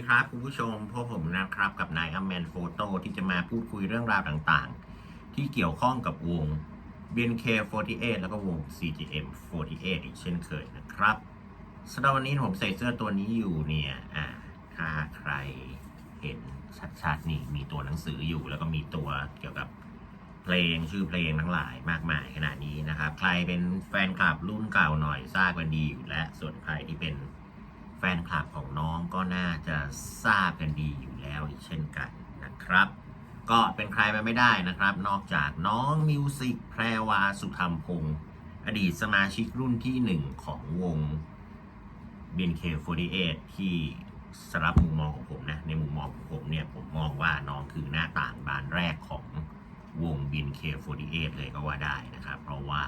ดีครับคุณผู้ชมพวกผมนะครับกับนายอัมแมนโฟโต้ที่จะมาพูดคุยเรื่องราวต่างๆ ที่เกี่ยวข้องกับวง BNK48 แล้วก็วง CGM48 อีกเช่นเคยนะครับสำหรับวันนี้ผมใส่เสื้อตัวนี้อยู่เนี่ยอ่าถ้าใครเห็นชัดๆนี่มีตัวหนังสืออยู่ แล้วก็มีตัวเกี่ยวกับเพลงชื่อเพลงทั้งหลายมากมายขนาดนี้นะครับ ใครเป็นแฟนคลับรุ่นเก่าหน่อยทราบกันดีอยู่และส่วนใครที่เป็น แฟนคลับของน้องก็น่าจะทราบกันดีอยู่แล้วอีกเช่นกันนะครับ ก็เป็นใครไปไม่ได้นะครับ นอกจากน้องมิวสิกแพรวาสุธรรมพงศ์อดีตสมาชิกรุ่นที่หนึ่งของวง BNK48 ที่สำหรับมุมมองของผมนะ ในมุมมองของผมเนี่ย ผมมองว่าน้องคือหน้าต่างบานแรกของวง BNK48 เลยก็ว่าได้นะครับ เพราะว่า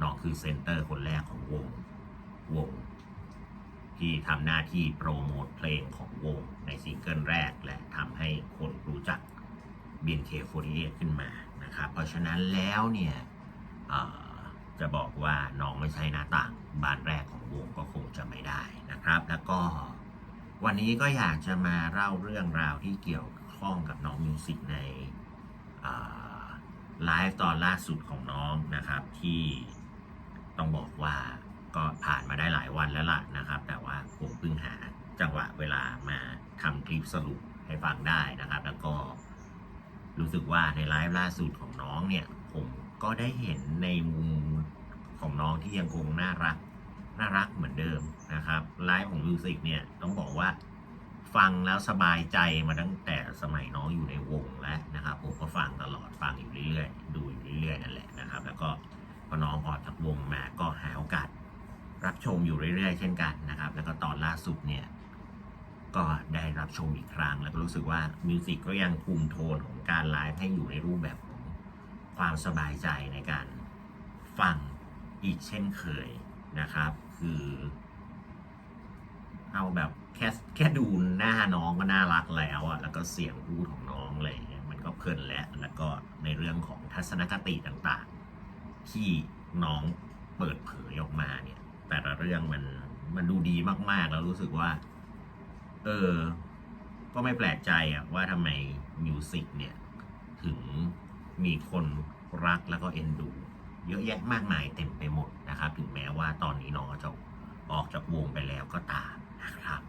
น้องคือเซนเตอร์คนแรกของวงวง ที่ทำหน้าที่โปรโมทเพลงของวงในซิงเกิลแรก และทำให้คนรู้จัก BNK48 ขึ้นมานะครับ เพราะฉะนั้นแล้วเนี่ยจะบอกว่าน้องไม่ใช่หน้าต่างบานแรกของวงก็คงจะไม่ได้นะครับ แล้วก็วันนี้ก็อยากจะมาเล่าเรื่องราวที่เกี่ยวข้องกับน้องมิวสิกในไลฟ์ตอนล่าสุดของน้องนะครับที่ต้องบอกว่า ก็ผ่านมาได้หลายวันแล้วล่ะนะครับ แต่ว่าผมเพิ่งหาจังหวะเวลามาทำคลิปสรุปให้ฟังได้นะครับ แล้วก็รู้สึกว่าในไลฟ์ล่าสุดของน้องเนี่ย ผมก็ได้เห็นในมุมของน้องที่ยังคงน่ารักน่ารักเหมือนเดิมนะครับไลฟ์ของมิวสิกเนี่ยต้องบอกว่าฟังแล้วสบายใจมาตั้งแต่สมัยน้องอยู่ในวงแล้วนะครับ ผมก็ฟังตลอดฟังอยู่เรื่อยๆดูอยู่เรื่อยๆนั่นแหละนะครับ แล้วก็พอน้องออกจากวงมาก็หาโอกาส รับชมอยู่เรื่อยๆ เช่นกันนะครับ แล้วก็ตอนล่าสุดเนี่ย ก็ได้รับชมอีกครั้ง แล้วก็รู้สึกว่ามิวสิกก็ยังคุมโทนของการไลฟ์ให้อยู่ในรูปแบบของความสบายใจในการฟังอีกเช่นเคยนะครับ คือ เอาแบบแค่แค่ดูหน้าน้องก็น่ารักแล้วอะแล้วก็เสียงพูดของน้องอะไรอย่างเงี้ยมันก็เพลินแล้วแล้วก็ในเรื่องของทัศนคติต่างๆ ที่น้องเปิดเผยออกมาเนี่ย แต่ละเรื่องมันมันดูดีมาก ๆ แล้วรู้สึกว่า เออ ก็ไม่แปลกใจอะว่าทำไมมิวสิกเนี่ย ถึงมีคนรักแล้วก็เอ็นดู เยอะแยะมากมายเต็มไปหมดนะครับ ถึงแม้ว่าตอนนี้น้องจะออกจากวงไปแล้วก็ตามนะครับ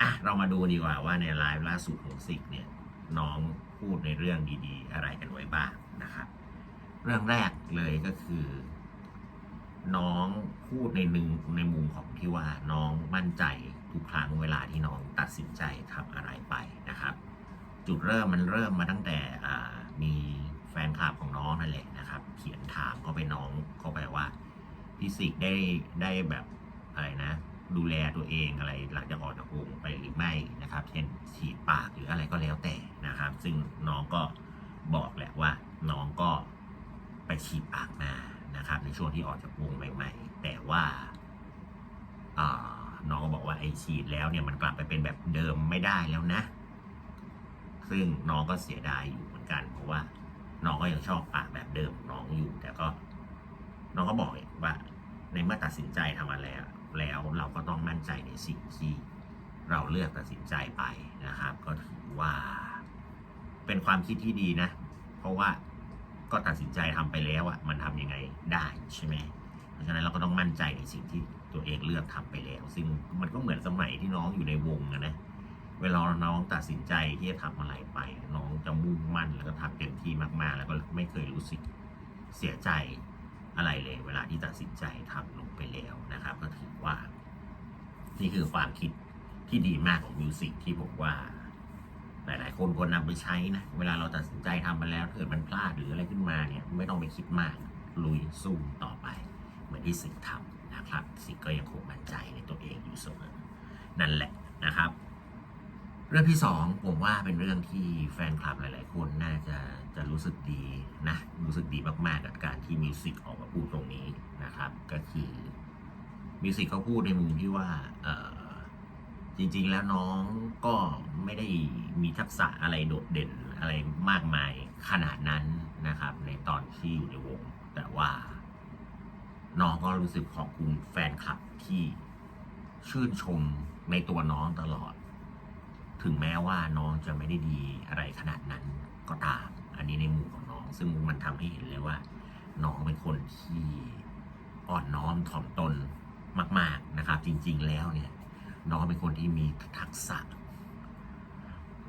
อะเรามาดูดีกว่าว่าในไลฟ์ล่าสุดของซิกเนี่ย น้องพูดในเรื่องดีๆ อะไรกันไว้บ้างนะครับ เรื่องแรกเลยก็คือ น้องพูดในหนึ่งในมุมของที่ว่าน้องมั่นใจทุกครั้งเวลาที่น้องตัดสินใจทำอะไรไปนะครับ จุดเริ่มมันเริ่มมาตั้งแต่มีแฟนคลับของน้องนั่นแหละนะครับ เขียนถามเข้าไปน้องเข้าไปว่าพี่สิกได้ได้แบบอะไรนะ ดูแลตัวเองอะไรหลังจากออกจากวงไปหรือไม่นะครับ เช่นฉีดปากหรืออะไรก็แล้วแต่นะครับ ซึ่งน้องก็บอกแหละว่าน้องก็ไปฉีดปากมา นะครับ ในช่วงที่ออกจากวงใหม่ ๆ แต่ว่าน้องก็บอกว่าไอฉีดแล้วเนี่ยมันกลับไปเป็นแบบเดิมไม่ได้แล้วนะ ซึ่งน้องก็เสียดายอยู่เหมือนกัน เพราะว่าน้องก็ยังชอบปากแบบเดิมของน้องอยู่ แต่ก็ น้องก็บอกว่า ในเมื่อตัดสินใจทำมาแล้ว แล้วเราก็ต้องมั่นใจในสิ่งที่เราเลือกตัดสินใจไปนะครับ ก็ถือว่า เป็นความคิดที่ดีนะ เพราะว่า ก็ตัดสินใจทำไปแล้วอะมันทำยังไงได้ใช่ไหมเพราะฉะนั้นเราก็ต้องมั่นใจในสิ่งที่ตัวเองเลือกทำไปแล้ว ซึ่งมันก็เหมือนสมัยที่น้องอยู่ในวงอะนะเวลาน้องตัดสินใจที่จะทำอะไรไป น้องจะมุ่งมั่นแล้วก็ทำเต็มที่มากๆ แล้วก็ไม่เคยรู้สึกเสียใจอะไรเลย เวลาที่ตัดสินใจทำลงไปแล้วนะครับ ก็ถือว่า นี่คือความคิดที่ดีมากของมิวสิกที่ผมว่า คนควรนำไปใช้นะ เวลาเราตัดสินใจทำไปแล้วเกิดมันพลาดหรืออะไรขึ้นมาเนี่ยไม่ต้องไปคิดมากลุยสู้ต่อไป เหมือนที่สิกทำนะครับ สิกก็ยังคงมั่นใจในตัวเองอยู่เสมอนั่นแหละนะครับ เรื่องที่สองผมว่าเป็นเรื่องที่แฟนคลับหลาย ๆ คนน่าจะจะรู้สึกดีนะรู้สึกดีมาก ๆ กับการที่มิวสิกออกมาพูดตรงนี้นะครับ ก็คือมิวสิกเขาพูดในมุมที่ว่าเออ จริงๆแล้วน้องก็ไม่ได้มีทักษะอะไรโดดเด่นอะไรมากมายขนาดนั้นนะครับ ในตอนที่อยู่ในวง แต่ว่าน้องก็รู้สึกขอบคุณแฟนคลับที่ชื่นชมในตัวน้องตลอด ถึงแม้ว่าน้องจะไม่ได้ดีอะไรขนาดนั้นก็ตาม อันนี้ในมุมของน้อง ซึ่งมันทำให้เห็นเลยว่า น้องเป็นคนที่อ่อนน้อมถ่อมตนมาก ๆนะครับ จริง ๆ แล้วเนี่ย น้องเป็นคนที่มีทักษะ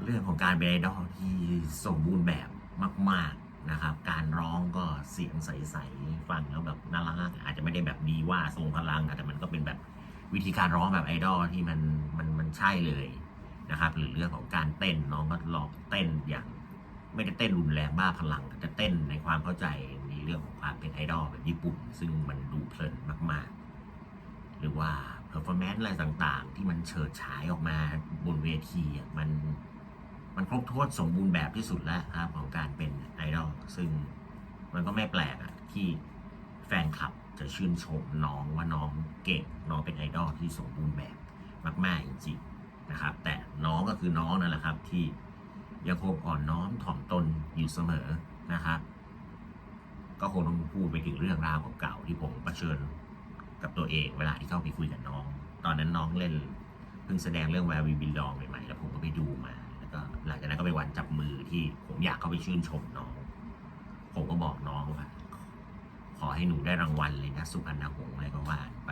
เรื่องของการเป็นไอดอลที่สมบูรณ์แบบมาก ๆนะครับ การร้องก็เสียงใสๆฟังแล้วแบบน่ารักอาจจะไม่ได้แบบดีว่าทรงพลังแต่มันก็เป็นแบบวิธีการร้องแบบไอดอลที่มันมันมันใช่เลยนะครับ หรือเรื่องของการเต้นน้องก็ลองเต้นอย่างไม่ได้เต้นรุนแรงบ้าพลังแต่เต้นในความเข้าใจในเรื่องของความเป็นไอดอลแบบญี่ปุ่น ซึ่งมันดูเพลินมาก ๆ หรือว่าเพอร์ฟอร์แมนซ์อะไรต่างๆ ที่มันเฉิดฉายออกมาบนเวทีอะมันมันครบถ้วนสมบูรณ์แบบที่สุดแล้วครับของการเป็นไอดอลซึ่งมันก็ไม่แปลกอะที่แฟนคลับจะชื่นชมน้องว่าน้องเก่งน้องเป็นไอดอลที่สมบูรณ์แบบมาก ๆ จริงๆนะครับ แต่น้องก็คือน้องนั่นแหละครับที่ยังคงอ่อนน้อมถ่อมตนอยู่เสมอนะครับก็คงต้องพูดไปถึงเรื่องราวเก่าๆที่ผมประเชิญ กับตัวเองเวลาที่เข้าไปคุยกับน้อง ตอนนั้นน้องเล่นเพิ่งแสดงเรื่อง Where We Belong ใหม่ๆแล้วผมก็ไปดูมาแล้วก็หลังจากนั้นก็ไปวันจับมือที่ผมอยากเข้าไปชื่นชมน้อง ผมก็บอกน้องว่า ขอให้หนูได้รางวัลเลยนะสุพรรณหงส์อะไรก็ว่าไป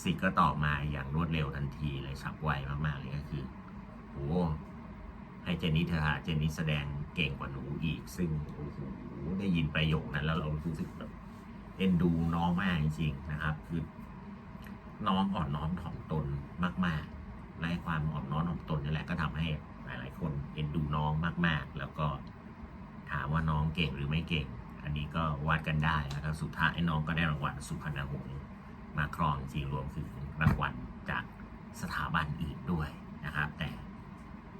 สิกก็ตอบมาอย่างรวดเร็วทันทีเลยฉับไวมากๆเลยก็คือโอ้ให้เจนนี่เธอะฮะเจนนี่แสดงเก่งกว่าหนูอีก ซึ่งโอ้โหได้ยินประโยคนั้นแล้วเรารู้สึกแบบเอ็นดูน้องมากจ นะครับ คือน้องอ่อนน้อมถ่อมตนมากๆและความอ่อนน้อมถ่อมตนนี่แหละก็ทำให้หลาย ๆ คนเอ็นดูน้องมาก ๆ แล้วก็ถามว่าน้องเก่งหรือไม่เก่ง อันนี้ก็วัดกันได้นะครับสุดท้ายน้องก็ได้รางวัลสุพรรณหงส์มาครองจริงรวมถึงรางวัลจากสถาบันอีกด้วยนะครับ แต่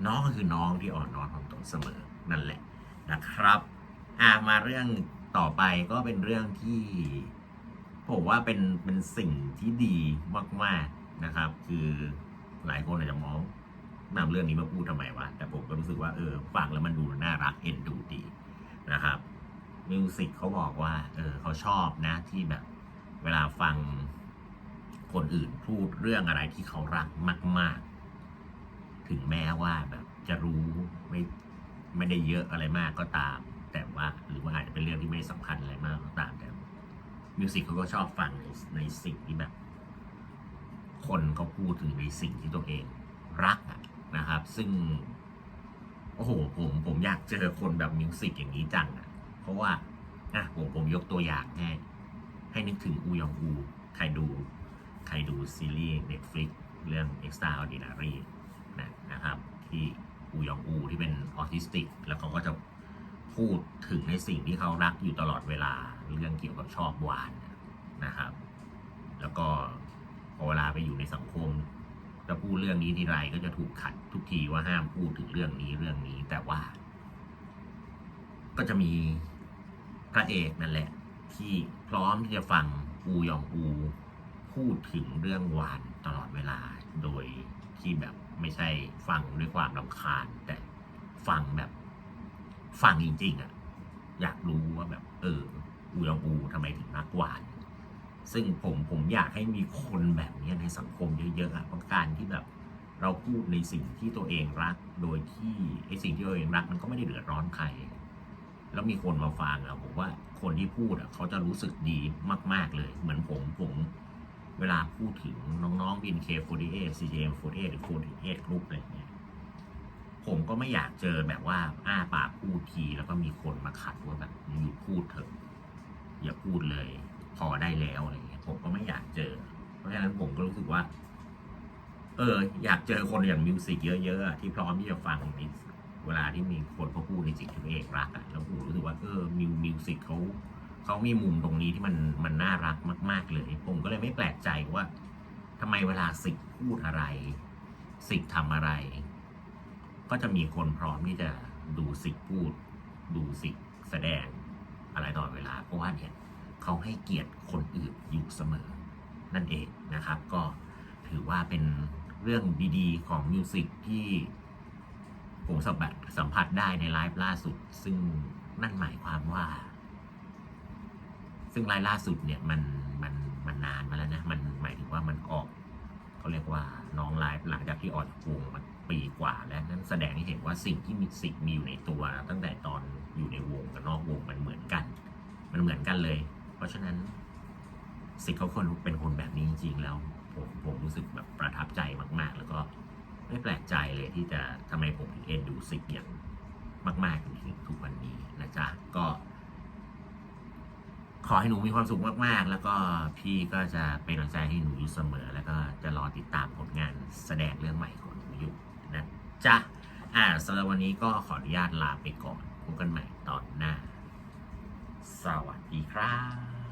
น้องก็คือน้องที่อ่อนน้อมถ่อมตนเสมอนั่นแหละนะครับอ่ามาเรื่องต่อไปก็เป็นเรื่องที่ ผมว่าเป็นเป็นสิ่งที่ดีมากๆนะครับ คือหลายคนอาจจะมองนำเรื่องนี้มาพูดทำไมวะแต่ผมก็รู้สึกว่าเออฟังแล้วมันดูน่ารักเอ็นดูดีนะครับมิวสิกเขาบอกว่าเออเขาชอบนะที่แบบ เวลาฟังคนอื่นพูดเรื่องอะไรที่เขารักมาก ๆ ถึงแม้ว่าแบบจะรู้ไม่ไม่ได้เยอะอะไรมากก็ตาม แต่ว่าหรือว่าอาจจะเป็นเรื่องที่ไม่สำคัญอะไรมากก็ตามแต่ มิวสิกเขาก็ชอบฟังในในสิ่งที่แบบ คนเขาพูดถึงในสิ่งที่ตัวเองรักนะครับ ซึ่ง โอ้โห ผมผมอยากเจอคนแบบมิวสิกอย่างนี้จังอะเพราะว่าอะผมผมยกตัวอย่างให้ให้นึกถึงอูยองอูใครดูใครดูซีรีส์ Netflix เรื่อง Extraordinary นะนะครับ ที่อูยองอูที่เป็นออทิสติก แล้วเขาก็จะ พูดถึงในสิ่งที่เขารักอยู่ตลอดเวลา เรื่องเกี่ยวกับชอบหวานนะครับ แล้วก็พอเวลาไปอยู่ในสังคมจะพูดเรื่องนี้ทีไรก็จะถูกขัดทุกทีว่าห้ามพูดถึงเรื่องนี้เรื่องนี้ แต่ว่า ก็จะมีพระเอกนั่นแหละ ที่พร้อมที่จะฟังอูยองอูพูดถึงเรื่องหวานตลอดเวลา โดยที่แบบไม่ใช่ฟังด้วยความรำคาญ แต่ฟังแบบ ฟังจริง ๆอะ่ะอยากรู้ว่าแบบ เอออูยองอูทำไมถึงรักหวานซึ่งผมผมอยากให้มีคนแบบนี้ในสังคมเยอะๆอะเพราะการที่แบบเราพูดในสิ่งที่ตัวเองรัก โดยที่ไอสิ่งที่ตัวเองรักมันก็ไม่ได้เดือดร้อนใคร แล้วมีคนมาฟังอะผมว่าคนที่พูดอะเขาจะรู้สึกดีมากๆเลย เหมือนผมผมเวลาพูดถึงน้องๆ BNK48 CJM48 หรือ48 Group อะไรเงี้ย ผมก็ไม่อยากเจอแบบว่าอ้าปากพูดทีแล้วก็มีคนมาขัดว่าแบบหยุดพูดเถอะ อย่าพูดเลย พอได้แล้วอะไรเงี้ยผมก็ไม่อยากเจอ เพราะฉะนั้นผมก็รู้สึกว่า เออ อยากเจอคนอย่างมิวสิกเยอะๆที่พร้อมที่จะฟังในเวลาที่มีคนเขาพูดในสิ่งที่ตัวเองรักอะแล้วผมรู้สึกว่าเออมิวมิวสิกเขาเขามีมุมตรงนี้ที่มันมันน่ารักมาก ๆ เลย ผมก็เลยไม่แปลกใจว่าทำไมเวลาสิกพูดอะไร สิกทำอะไร ก็จะมีคนพร้อมที่จะดูสิกพูด ดูสิกแสดงอะไรตลอดเวลา เพราะว่าเนี่ยเขาให้เกียรติคนอื่นอยู่เสมอ นั่นเองนะครับ ก็ถือว่าเป็นเรื่องดีๆ ของมิวสิกที่ผมสัมผัสสัมผัสได้ในไลฟ์ล่าสุด ซึ่งนั่นหมายความว่า ซึ่งไลฟ์ล่าสุดเนี่ยมันมันมันนานมาแล้วนะ มันหมายถึงว่ามันออกเขาเรียกว่าน้องไลฟ์หลังจากที่ออกจากวงมัน ปีกว่าแล้วนั้นแสดงให้เห็นว่าสิ่งที่มีสิ่งมีอยู่ในตัว ตั้งแต่ตอนอยู่ในวงกับนอกวงมันเหมือนกัน มันเหมือนกันเลย เพราะฉะนั้นสิทธิ์เขาคนเป็นคนแบบนี้จริงๆแล้ว ผมผมรู้สึกแบบประทับใจมาก ๆ แล้วก็ไม่แปลกใจเลยที่จะทำไมผมถึงเอ็นดูสิทธิ์อย่างมากๆจนถึงทุกวันนี้นะจ๊ะก็ ขอให้หนูมีความสุขมากๆ แล้วก็พี่ก็จะเป็นกำลังใจให้หนูอยู่เสมอ แล้วก็จะรอติดตามผลงานแสดงเรื่องใหม่ของหนูอยู่ จ๊ะ อ่าสำหรับวันนี้ก็ขออนุญาตลาไปก่อนพบกันใหม่ตอนหน้า สวัสดีครับ